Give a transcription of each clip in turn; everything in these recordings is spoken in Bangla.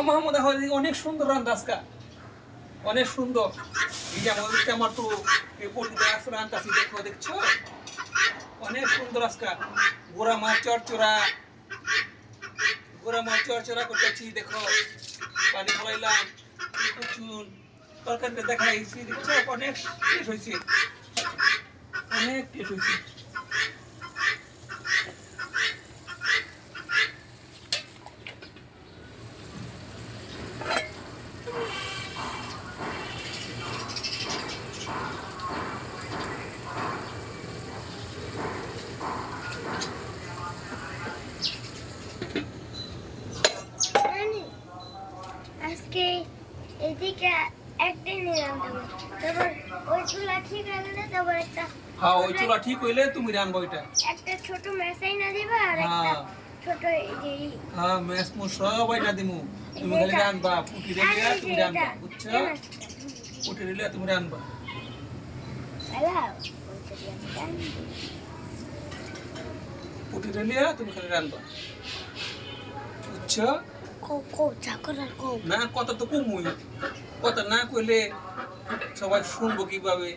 আমার মনে হয় অনেক সুন্দর রান্না আজকা। অনেক সুন্দর। এই যে আমাদের আমার তো পটিতে দেখো, দেখছ? অনেক সুন্দর আজকা। গোড়া মাছ চড়চড়া। গোড়া মাছ চড়চড়া করতেছি, দেখো। পানি ফলাইলাম চুন তরকারিটা দেখাইছি, দেখছ? অনেক টেস্ট হয়েছে অনেক টেস্ট হয়েছে আজকে এদিকে একদিন নিলাম তারপর ওই চুলা ঠিক গেলে তারপর একটা হ্যাঁ ওই চুলা ঠিক হইলে তুমি রানবো এটা। একটা ছোট মেসাই না দিবা আর একটা হ্যাঁ। ছোট এই হ্যাঁ ম্যাচ মু সবাই না দিমু। তুমি খালি রানবা পুটি যে তুমি এটা, রানবা বুঝছ? পুটি রেলিয়া তুমি রানবা। পুটি রেলিয়া তুমি খালি রানবা। বুঝছ? কও, কও, যা করার কও। না কথা তো কমুই কথা না কইলে সবাই শুনব কীভাবে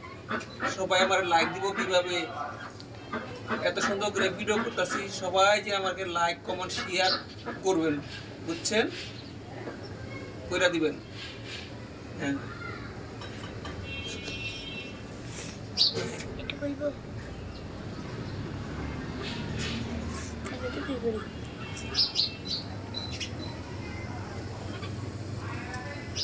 সবাই আমার লাইক দিব কীভাবে এত সুন্দর করে ভিডিও করতেছি সবাই যে আমাকে লাইক কমেন্ট শেয়ার করবেন বুঝছেন কইরা দিবেন হ্যাঁ এটা কইব। তাহলে তো কি করি?